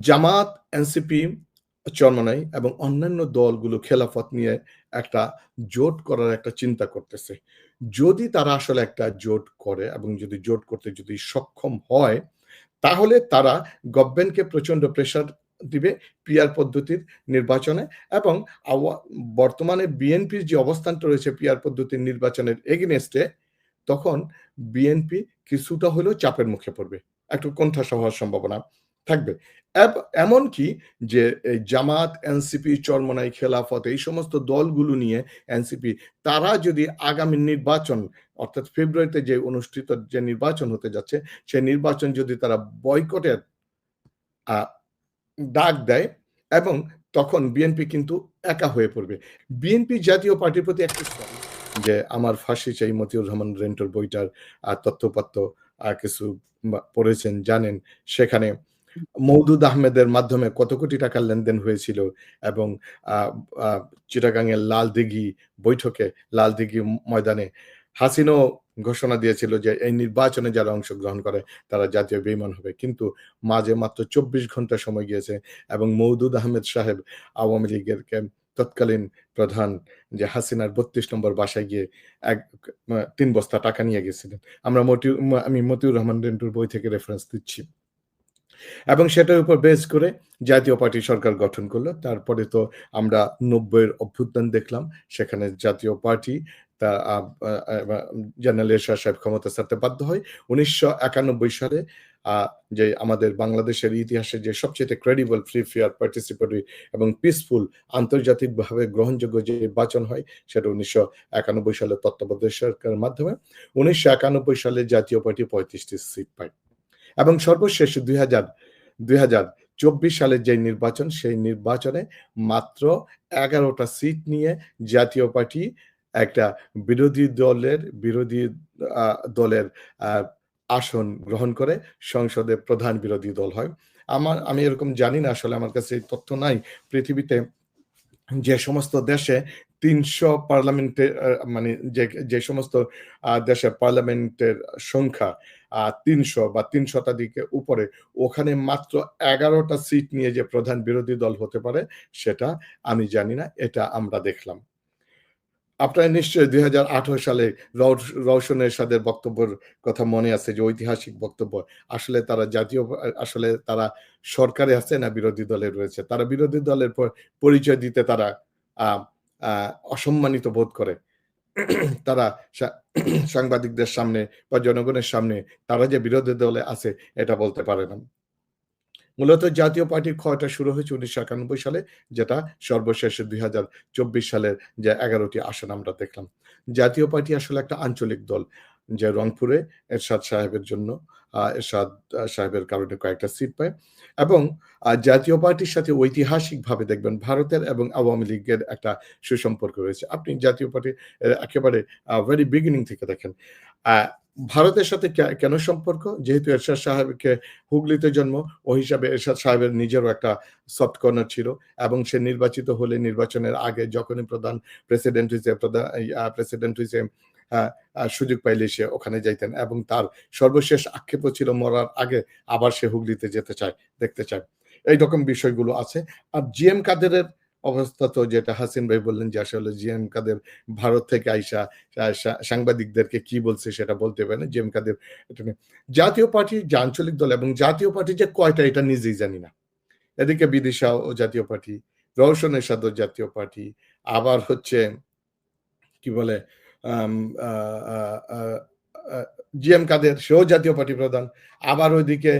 জামাত, NCP, Charmonai এবং অন্যান্য দলগুলো খেলাফত নিয়ে একটা জোট করার একটা চিন্তা করতেছে। যদি তারা আসলে একটা জোট করে এবং যদি জোট করতে যদি সক্ষম হয়, তাহলে তারা গভর্নমেন্টকে প্রচণ্ড প্রেশার দিবে পিয়ার পদ্ধতির নির্বাচনে এবং বর্তমানে বিএনপির যে অবস্থানটা রয়েছে পিয়ার পদ্ধতির নির্বাচনের এগেনেস্টে তখন বিএনপি কিছুটা হলেও চাপের মুখে পড়বে। একটু কণ্ঠাসা হওয়ার সম্ভাবনা। থাকবে। এমনকি যে জামাত এনসিপি চরমনাই খেলাফত এই সমস্ত দলগুলো নিয়ে এনসিপি তারা যদি আগামী নির্বাচন, অর্থাৎ ফেব্রুয়ারিতে যে অনুষ্ঠিত যে নির্বাচন হতে যাচ্ছে সেই নির্বাচন যদি তারা বয়কটের ডাক দেয় এবং তখন বিএনপি কিন্তু একা হয়ে পড়বে। বিএনপি জাতীয় পার্টির প্রতি একটা যে আমার ফাঁসি চাই মতিউর রহমান রেন্টোর বইটার তথ্যপত্র কিছু পড়েছেন, জানেন, সেখানে মৌদুদ আহমেদের মাধ্যমে কত কোটি টাকার লেনদেন হয়েছিল এবং চিটাগাংয়ের লাল দিঘি বৈঠকে, লাল দিঘি ময়দানে হাসিনো ঘোষণা দিয়েছিল যে এই নির্বাচনে যারা অংশগ্রহণ করে তারা জাতীয় বেইমান হবে। কিন্তু মাঝে মাত্র চব্বিশ ঘণ্টা সময় গিয়েছে এবং মৌদুদ আহমেদ সাহেব আওয়ামী লীগের তৎকালীন প্রধান যে হাসিনার বত্রিশ নম্বর বাসায় গিয়ে এক, তিন বস্তা টাকা নিয়ে গেছিলেন। আমরা মতি আমি মতিউর রহমান রেন্টুর বই থেকে রেফারেন্স দিচ্ছি। এবং সেটার উপর বেস করে জাতীয় পার্টি সরকার গঠন করল। তারপরে তো আমরা নব্বইয়ের অভ্যুত্থান দেখলাম। সেখানে জাতীয় পার্টি তা জেনারেল এরশাদ সাহেব ক্ষমতা ছাড়তে বাধ্য হয়। উনিশশো একানব্বই সালে যে আমাদের বাংলাদেশের ইতিহাসে যে সবচেয়ে ক্রেডিবল ফ্রি ফেয়ার পার্টিসিপেটরি এবং পিসফুল আন্তর্জাতিকভাবে গ্রহণযোগ্য যে নির্বাচন হয়, সেটা উনিশশো একানব্বই সালে তত্ত্বাবধায়ক সরকারের মাধ্যমে। উনিশশো একানব্বই সালে জাতীয় পার্টি পঁয়ত্রিশটি সিট পায়। এবং সর্বশেষ দুই হাজার দুই হাজার চব্বিশ সালের যে নির্বাচন, সেই নির্বাচনে মাত্র এগারোটা সিট নিয়ে জাতীয় পার্টি একটা বিরোধী দলের বিরোধী দলের আসন গ্রহণ করে সংসদে প্রধান বিরোধী দল হয়। আমার, আমি এরকম জানি না, আসলে আমার কাছে এই তথ্য নাই। পৃথিবীতে যে সমস্ত দেশে তিনশো পার্লামেন্টের মানে যে যে সমস্ত দেশের পার্লামেন্টের সংখ্যা তিনশো বা তিন শতাধিকের উপরে। ওখানে মাত্র এগারোটা সিট নিয়ে যে প্রধান বিরোধী দল হতে পারে, সেটা আমি জানি না, এটা আমরা দেখলাম। আপনার নিশ্চয়ই দুই হাজার আঠেরো সালে রওশনের সাথে বক্তব্যের কথা মনে আছে যে ঐতিহাসিক বক্তব্য। আসলে তারা জাতীয়, আসলে তারা সরকারে আছে না বিরোধী দলে রয়েছে? তারা বিরোধী দলের পরিচয় দিতে তারা অসম্মানিত বোধ করে। তারা সাংবাদিকদের সামনে বা জনগণের সামনে তারা যে বিরোধী দলে আছে, এটা বলতে পারে না। মূলত জাতীয় পার্টির ক্ষয়টা শুরু হয়েছে উনিশশো একানব্বই সালে, যেটা সর্বশেষ দুই হাজার চব্বিশ সালের যে এগারোটি আসন আমরা দেখলাম। জাতীয় পার্টি আসলে একটা আঞ্চলিক দল। যে রংপুরে এরশাদ সাহেবের জন্য এরশাদ সাহেবের কারণে কয়েকটা সিট পায় এবং জাতীয় পার্টির সাথে ঐতিহাসিকভাবে দেখবেন ভারতের এবং আওয়ামী লীগের একটা সুসম্পর্ক রয়েছে। আপনি জাতীয় পার্টি একেবারে ভেরি বিগিনিং থেকে দেখেন। ভারতের সাথে কেন সম্পর্ক? যেহেতু এরশাদ সাহেবকে হুগলিতে জন্ম, ও হিসাবে এরশাদ সাহেবের নিজেরও একটা সফট কর্নার ছিল এবং সে নির্বাচিত হলে নির্বাচনের আগে যখনই প্রধান প্রেসিডেন্ট হিসেবে প্রধান প্রেসিডেন্ট হিসেবে সুযোগ পাইলে সে ওখানে যাইতেন এবং তার সর্বশেষ আক্ষেপ ছিল মরার আগে আবার সে হুগলিতে যেতে চায়, দেখতে চায়। এই রকম বিষয়গুলো আছে। আর জি এম কাদেরের অবস্থা তো যেটা হাসিন ভাই বললেন যে আসলে জি এম কাদের ভারত থেকে আইসা সাংবাদিকদেরকে কি বলছে সেটা বলতে পারে না। জি এম কাদের জাতীয় পার্টি, যে আঞ্চলিক দল এবং জাতীয় পার্টি যে কয়টা এটা নিজেই জানি না। এদিকে বিদিশা ও জাতীয় পার্টি, রওশন এরশাদ জাতীয় পার্টি, আবার হচ্ছে, কি বলে জি এম কাদের, সেও জাতীয় পার্টি প্রধান। আবার ওইদিকে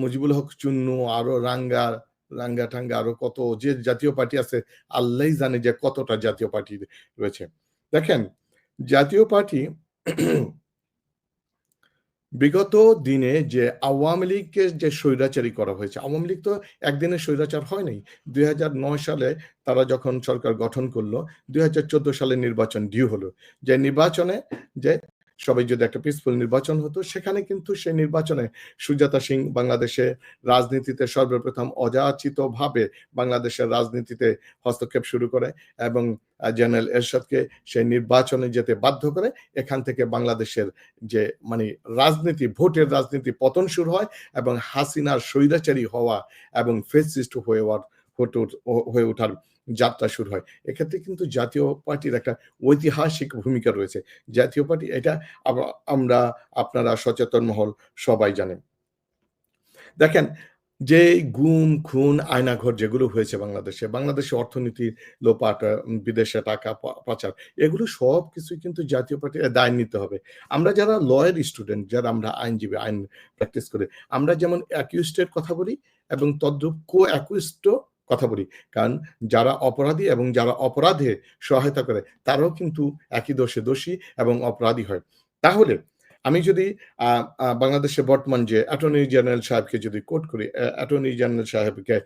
মুজিবুল হক, চুন্নু, আরও রাঙ্গার, রাঙ্গা ঠাঙ্গা, আরও কত যে জাতীয় পার্টি আছে আল্লাহ জানে যে কতটা জাতীয় পার্টি রয়েছে। দেখেন, জাতীয় পার্টি বিগত দিনে যে আওয়ামী লীগকে যে স্বৈরাচারী করা হয়েছে, আওয়ামী লীগ তো একদিনে স্বৈরাচার হয় নাই। দুই হাজার নয় সালে তারা যখন সরকার গঠন করল, দুই হাজার চোদ্দ সালে নির্বাচন ডিউ হলো। যে নির্বাচনে যে সবাই যদি একটা পিসফুল নির্বাচন হতো, সেখানে কিন্তু সেই নির্বাচনে সুজাতা সিং বাংলাদেশে রাজনীতিতে সর্বপ্রথম অযাচিতভাবে বাংলাদেশের রাজনীতিতে হস্তক্ষেপ শুরু করে এবং জেনারেল এরশাদকে সেই নির্বাচনে যেতে বাধ্য করে, এখান থেকে বাংলাদেশের যে মানে রাজনীতি, ভোটের রাজনীতি পতন শুরু হয় এবং হাসিনার স্বৈরাচারী হওয়া এবং ফেসিস্ট হয়ে হয়ে ওঠার যাত্রা শুরু হয়। এক্ষেত্রে কিন্তু জাতীয় পার্টির একটা ঐতিহাসিক ভূমিকা রয়েছে। জাতীয় পার্টি, এটা আমরা, আপনারা সচেতন মহল সবাই জানেন। দেখেন, যে গুম খুন, আয়নাঘর যেগুলো হয়েছে বাংলাদেশে বাংলাদেশে অর্থনীতির লোপাট, বিদেশে টাকা পাচার, এগুলো সব কিছুই কিন্তু জাতীয় পার্টি দায় নিতে হবে। আমরা যারা লয়ার স্টুডেন্ট, যারা আমরা আইনজীবী, আইন প্র্যাকটিস করে, আমরা যেমন অ্যাকিউস্টের কথা বলি এবং তদ্রুপ কো অ্যাকুইস্ট কথা বলি। কারণ যারা অপরাধী এবং যারা অপরাধে সহায়তা করে, তারাও কিন্তু একই দোষে দোষী এবং অপরাধী হয়। তাহলে আমি যদি বাংলাদেশে বর্তমান যে অ্যাটর্নি জেনারেল সাহেবকে যদি কোট করি অ্যাটর্নি জেনারেল সাহেবকে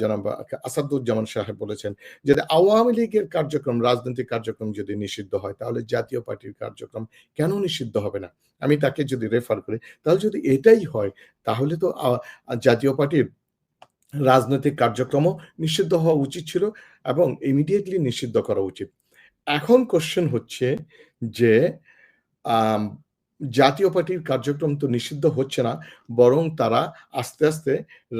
জনাব আসাদুজ্জামান সাহেব বলেছেন যে আওয়ামী লীগের কার্যক্রম, রাজনৈতিক কার্যক্রম যদি নিষিদ্ধ হয়, তাহলে জাতীয় পার্টির কার্যক্রম কেন নিষিদ্ধ হবে না? আমি তাকে যদি রেফার করি, তাহলে যদি এটাই হয়, তাহলে তো জাতীয় পার্টির রাজনৈতিক কার্যক্রমও নিষিদ্ধ হওয়া উচিত ছিল এবং ইমিডিয়েটলি নিষিদ্ধ করা উচিত। এখন কোশ্চেন হচ্ছে যে জাতীয় পার্টির কার্যক্রম তো নিষিদ্ধ হচ্ছে না, বরং তারা আস্তে আস্তে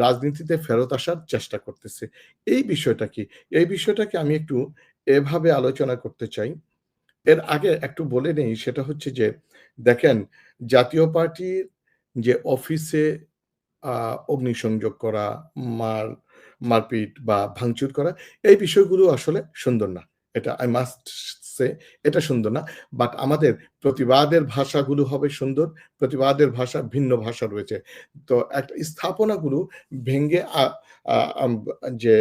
রাজনীতিতে ফেরত আসার চেষ্টা করতেছে। এই বিষয়টা কি? এই বিষয়টাকে আমি একটু এভাবে আলোচনা করতে চাই। এর আগে একটু বলে নেই, সেটা হচ্ছে যে, দেখেন, জাতীয় পার্টির যে অফিসে অগ্নিসংযোগ করা, মার, মারপিট বা ভাঙচুর করা, এই বিষয়গুলো আসলে সুন্দর না। এটা আই মাস্ট সে এটা সুন্দর না। বাট আমাদের প্রতিবাদের ভাষাগুলো হবে সুন্দর, প্রতিবাদের ভাষা ভিন্ন ভাষা রয়েছে। তো একটা স্থাপনাগুলো ভেঙ্গে যে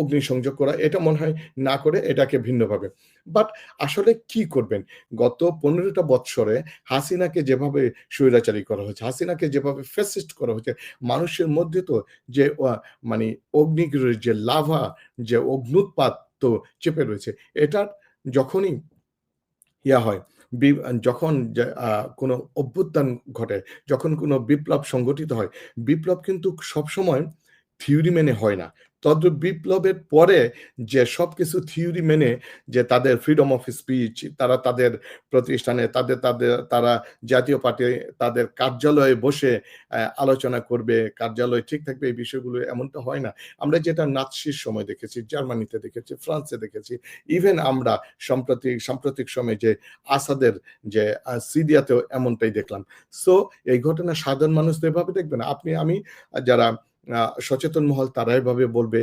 অগ্নিসংযোগ করা, এটা মনে হয় না করে এটাকে ভিন্নভাবে। বাট আসলে কি করবেন? গত পনেরোটা বৎসরে হাসিনাকে যেভাবে স্বৈরাচারী করা হয়েছে, হাসিনাকে যেভাবে ফেসিস্ট করা হয়েছে, মানুষের মধ্যে তো যে মানে অগ্নিগিরির যে লাভা, যে অগ্নুৎপাত তো চেপে রয়েছে এটার যখনই ইয়া হয় যখন কোনো অভ্যুত্থান ঘটে, যখন কোনো বিপ্লব সংগঠিত হয়, বিপ্লব কিন্তু সবসময় থিওরি মেনে হয় না। তদ্রুপ বিপ্লবের পরে যে সব কিছু থিওরি মেনে যে তাদের ফ্রিডম অফ স্পিচ তারা তাদের প্রতিষ্ঠানে, তাদের তাদের, তারা জাতীয় পার্টি, তাদের কার্যালয়ে বসে আলোচনা করবে, কার্যালয় ঠিক থাকবে, এই বিষয়গুলো এমনটা হয় না। আমরা যেটা নাৎসির সময় দেখেছি, জার্মানিতে দেখেছি, ফ্রান্সে দেখেছি ইভেন আমরা সাম্প্রতিক সাম্প্রতিক সময়ে যে আসাদের যে সিরিয়াতেও এমনটাই দেখলাম। সো এই ঘটনা সাধারণ মানুষ তো এভাবে দেখবে না। আপনি, আমি, যারা সচেতন মহল তারা এভাবে বলবে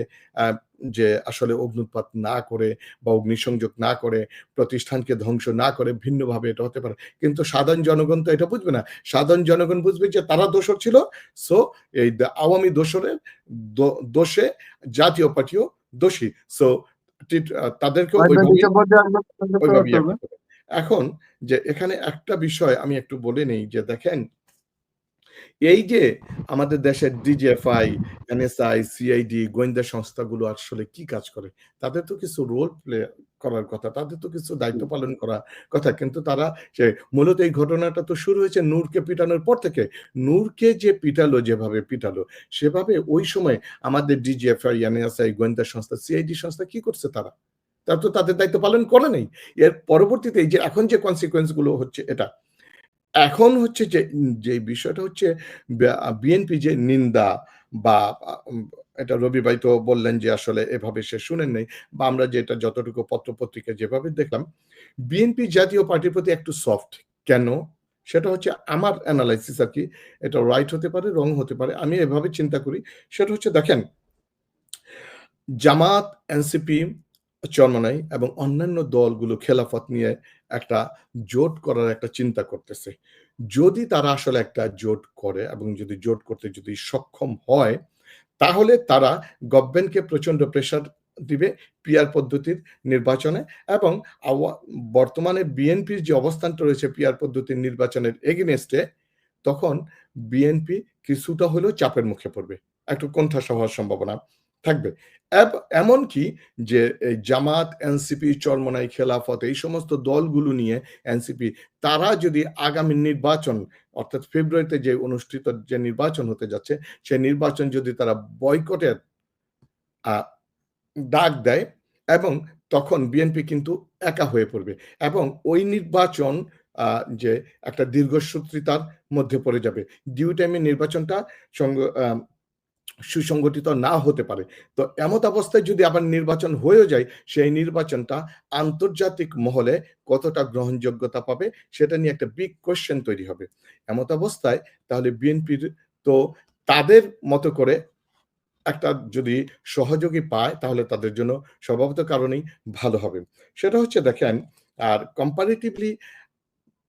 যে আসলে অগ্নুৎপাত না করে বা অগ্নিসংযোগ না করে প্রতিষ্ঠানকে ধ্বংস না করে ভিন্নভাবে এটা হতে পারে। কিন্তু সাধারণ জনগণ তো এটা বুঝবে না। সাধারণ জনগণ বুঝবে যে তারা দোষর ছিল সো এই আওয়ামী দোষরের দোষে জাতীয় পার্টিও দোষী। সো তাদেরকে এখন যে এখানে একটা বিষয় আমি একটু বলে নেই যে দেখেন এই যে আমাদের দেশের ডিজিএফআই এনএসআই সিআইডি গোয়েন্দা সংস্থাগুলো আসলে কি কাজ করে? তাদের তো কিছু রোল প্লে করার কথা, তাদের তো কিছু দায়িত্ব পালন করার কথা। কিন্তু তারা যে মূলত এই ঘটনাটা তো শুরু হয়েছে নূরকে পিটানোর পর থেকে। নূরকে যে পিটালো, যেভাবে পিটালো, সেভাবে ওই সময় আমাদের ডিজিএফআই এনএসআই গোয়েন্দা সংস্থা সিআইডি সংস্থা কি করছে তারা? তারা তো তাদের দায়িত্ব পালন করে নেই। এর পরবর্তীতে যে এখন যে কনসিকুয়েন্সগুলো হচ্ছে এটা এখন হচ্ছে যে যে বিষয়টা হচ্ছে বিএনপি যে নিন্দা বা এটা রবি ভাই তো বললেন যে আসলে এভাবে সে শুনেন নাই, বা আমরা যেটা যতটুকু পত্র পত্রিকা যেভাবে দেখলাম বিএনপি জাতীয় পার্টির প্রতি একটু সফট কেন? সেটা হচ্ছে আমার অ্যানালাইসিস আর কি, এটা রাইট হতে পারে রং হতে পারে, আমি এভাবে চিন্তা করি, সেটা হচ্ছে দেখেন, জামাত এনসিপি চরমনাই এবং অন্যান্য দলগুলো খেলাফত নিয়ে একটা জোট করার একটা চিন্তা করতেছে। যদি তারা আসলে একটা জোট করে এবং যদি জোট করতে যদি সক্ষম হয়, তাহলে তারা গভর্নমেন্টকে প্রচণ্ড প্রেশার দিবে পিয়ার পদ্ধতির নির্বাচনে এবং বর্তমানে বিএনপির যে অবস্থানটা রয়েছে পিয়ার পদ্ধতির নির্বাচনের এগেনেস্টে তখন বিএনপি কিছুটা হলেও চাপের মুখে পড়বে। একটু কণ্ঠাসা হওয়ার সম্ভাবনা। থাকবে। এমনকি যে জামাত, এনসিপি, চরমোনাই, খেলাফত এই সমস্ত দলগুলো নিয়ে এনসিপি তারা যদি আগামী নির্বাচন অর্থাৎ ফেব্রুয়ারিতে যে অনুষ্ঠিত যে নির্বাচন হতে যাচ্ছে, সেই নির্বাচন যদি তারা বয়কটের ডাক দেয় এবং তখন বিএনপি কিন্তু একা হয়ে পড়বে এবং ওই নির্বাচন যে একটা দীর্ঘসূত্রিতার মধ্যে পড়ে যাবে। ডিউ টাইমে নির্বাচনটা সঙ্গ সুসংগঠিত না হতে পারে। তো এমত অবস্থায় যদি আবার নির্বাচন হয়েও যায়, সেই নির্বাচনটা আন্তর্জাতিক মহলে কতটা গ্রহণযোগ্যতা পাবে সেটা নিয়ে একটা বিগ কোয়েশ্চেন তৈরি হবে। এমত অবস্থায় তাহলে বিএনপির তো তাদের মতো করে একটা যদি সহযোগী পায় তাহলে তাদের জন্য স্বভাবত কারণেই ভালো হবে। সেটা হচ্ছে দেখেন আর কম্পারেটিভলি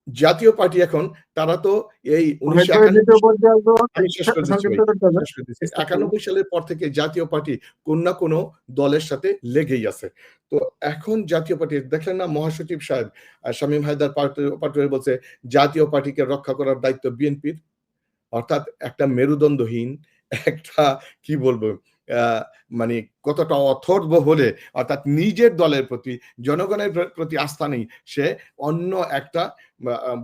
জাতীয় পার্টি এখন তারা তো এই ১৯৯১ আমি শেষ করে দিচ্ছি ভাই। শেষ করে দিচ্ছি। ৯১ সালের পর থেকে জাতীয় পার্টি কোন না কোন দলের সাথে লেগেই আছে। তো এখন জাতীয় পার্টি দেখলেন না মহাসচিব সাহেব শামীম হায়দার পাট পাটোয়ারি বলছে জাতীয় পার্টিকে রক্ষা করার দায়িত্ব বিএনপির। অর্থাৎ একটা মেরুদণ্ডহীন একটা কি বলব মানে কতটা অথর্ব হলে অর্থাৎ নিজের দলের প্রতি জনগণের প্রতি আস্থা নেই। সে অন্য একটা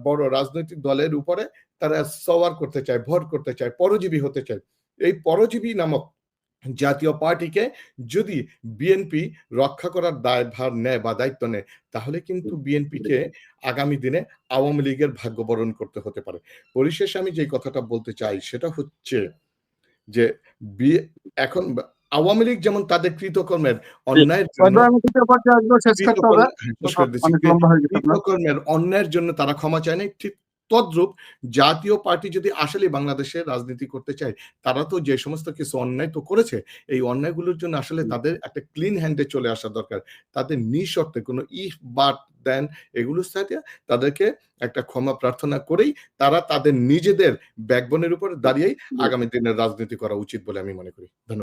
বড় রাজনৈতিক দলের উপরে তারা সওয়ার করতে চায়, ভর করতে চায়, পরজীবী হতে চায়। এই পরজীবী নামক জাতীয় পার্টিকে যদি বিএনপি রক্ষা করার দায়ভার নেয় বা দায়িত্ব নেয়, তাহলে কিন্তু বিএনপিকে আগামী দিনে আওয়ামী লীগের ভাগ্য বরণ করতে হতে পারে। পরিশেষে আমি যেই কথাটা বলতে চাই সেটা হচ্ছে যে এখন আওয়ামী লীগ যেমন তাদের কৃতকর্মের অন্যায়ের জন্য হ্যাঁ। কৃতকর্মের অন্যায়ের জন্য তারা ক্ষমা চায় না ঠিক তদ্রূপ জাতীয় পার্টি যদি আসলেই বাংলাদেশে রাজনীতি করতে চায়, তারা তো যে সমস্ত কিছু অন্যায় তো করেছে, এই অন্যায়গুলোর জন্য আসলে তাদের একটা ক্লিন হ্যান্ডে চলে আসা দরকার। তাদের নিঃশর্তে কোনো ইফ, বাট, দেন এগুলোর সাথে তাদেরকে একটা ক্ষমা প্রার্থনা করেই তারা তাদের নিজেদের ব্যাকবোনের উপর দাঁড়িয়েই আগামী দিনের রাজনীতি করা উচিত বলে আমি মনে করি। ধন্য